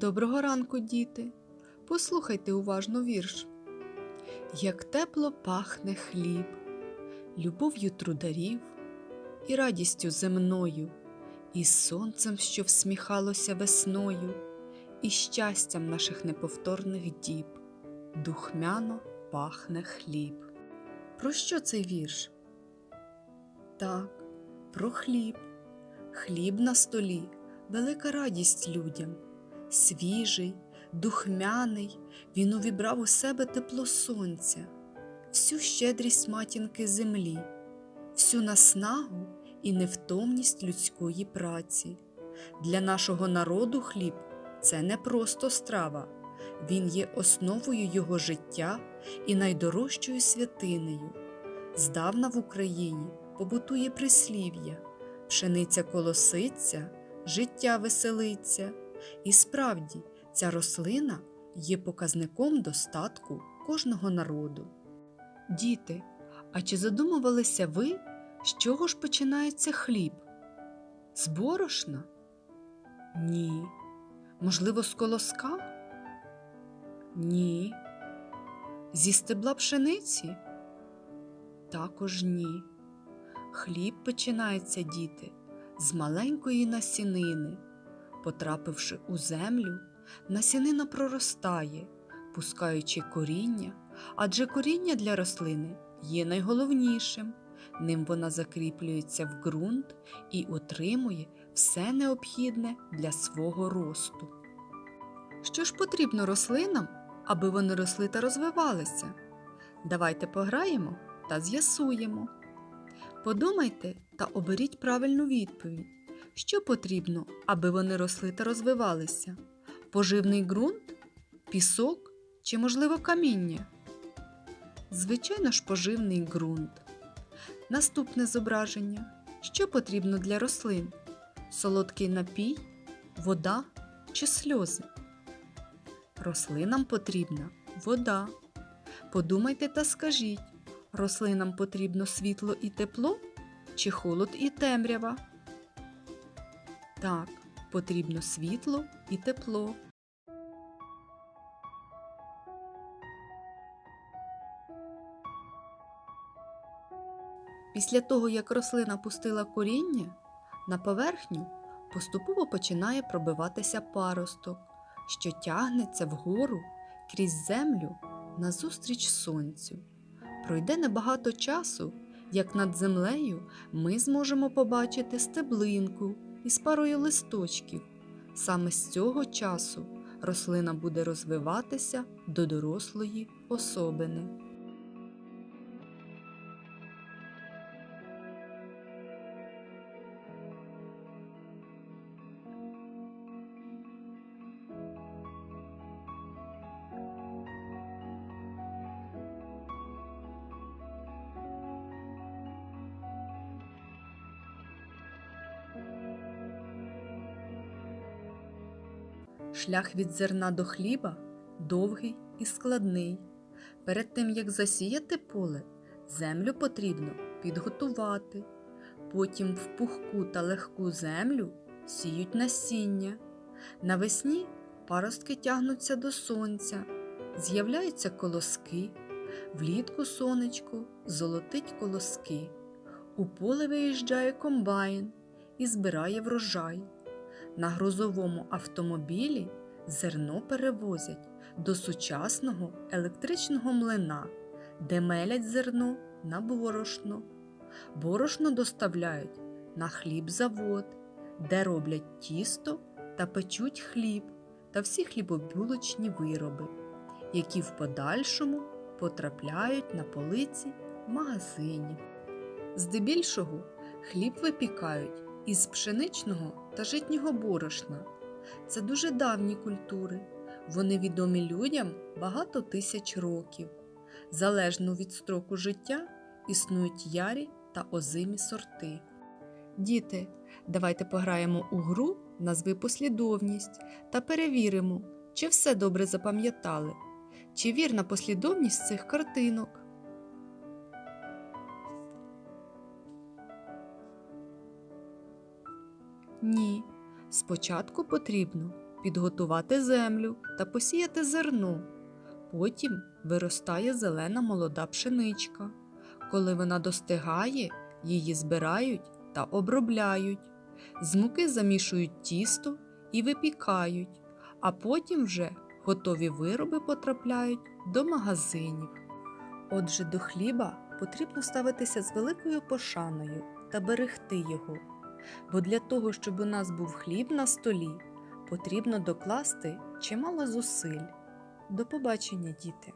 Доброго ранку, діти. Послухайте уважно вірш. Як тепло пахне хліб, любов'ю трударів, і радістю земною, і сонцем, що всміхалося весною, і щастям наших неповторних діб, духмяно пахне хліб. Про що цей вірш? Так, про хліб. Хліб на столі, велика радість людям, свіжий, духмяний, він увібрав у себе тепло сонця, всю щедрість матінки землі, всю наснагу і невтомність людської праці. Для нашого народу хліб це не просто страва, він є основою його життя і найдорожчою святинею. Здавна в Україні побутує прислів'я пшениця колоситься, життя веселиться. І справді, ця рослина є показником достатку кожного народу. Діти, а чи задумувалися ви, з чого ж починається хліб? З борошна? Ні. Можливо, з колоска? Ні. Зі стебла пшениці? Також ні. Хліб починається, діти, з маленької насінини. Потрапивши у землю, насінина проростає, пускаючи коріння, адже коріння для рослини є найголовнішим. Ним вона закріплюється в ґрунт і отримує все необхідне для свого росту. Що ж потрібно рослинам, аби вони росли та розвивалися? Давайте пограємо та з'ясуємо. Подумайте та оберіть правильну відповідь. Що потрібно, аби вони росли та розвивалися? Поживний ґрунт, пісок чи, можливо, каміння? Звичайно ж, поживний ґрунт. Наступне зображення. Що потрібно для рослин? Солодкий напій, вода чи сльози? Рослинам потрібна вода. Подумайте та скажіть, рослинам потрібно світло і тепло чи холод і темрява? Так, потрібно світло і тепло. Після того, як рослина пустила коріння, на поверхню поступово починає пробиватися паросток, що тягнеться вгору крізь землю назустріч сонцю. Пройде небагато часу, як над землею ми зможемо побачити стеблинку із парою листочків. Саме з цього часу рослина буде розвиватися до дорослої особини. Шлях від зерна до хліба довгий і складний. Перед тим, як засіяти поле, землю потрібно підготувати. Потім в пухку та легку землю сіють насіння. Навесні паростки тягнуться до сонця, з'являються колоски, влітку сонечко золотить колоски. У поле виїжджає комбайн і збирає врожай. На грузовому автомобілі зерно перевозять до сучасного електричного млина, де мелять зерно на борошно. Борошно доставляють на хлібзавод, де роблять тісто та печуть хліб та всі хлібобулочні вироби, які в подальшому потрапляють на полиці в магазині. Здебільшого хліб випікають із пшеничного та житнього борошна. Це дуже давні культури. Вони відомі людям багато тисяч років. Залежно від строку життя існують ярі та озимі сорти. Діти, давайте пограємо у гру назви послідовність та перевіримо, чи все добре запам'ятали, чи вірна послідовність цих картинок. Ні. Спочатку потрібно підготувати землю та посіяти зерно. Потім виростає зелена молода пшеничка. Коли вона достигає, її збирають та обробляють. З муки замішують тісто і випікають, а потім вже готові вироби потрапляють до магазинів. Отже, до хліба потрібно ставитися з великою пошаною та берегти його. Бо для того, щоб у нас був хліб на столі, потрібно докласти чимало зусиль. До побачення, діти!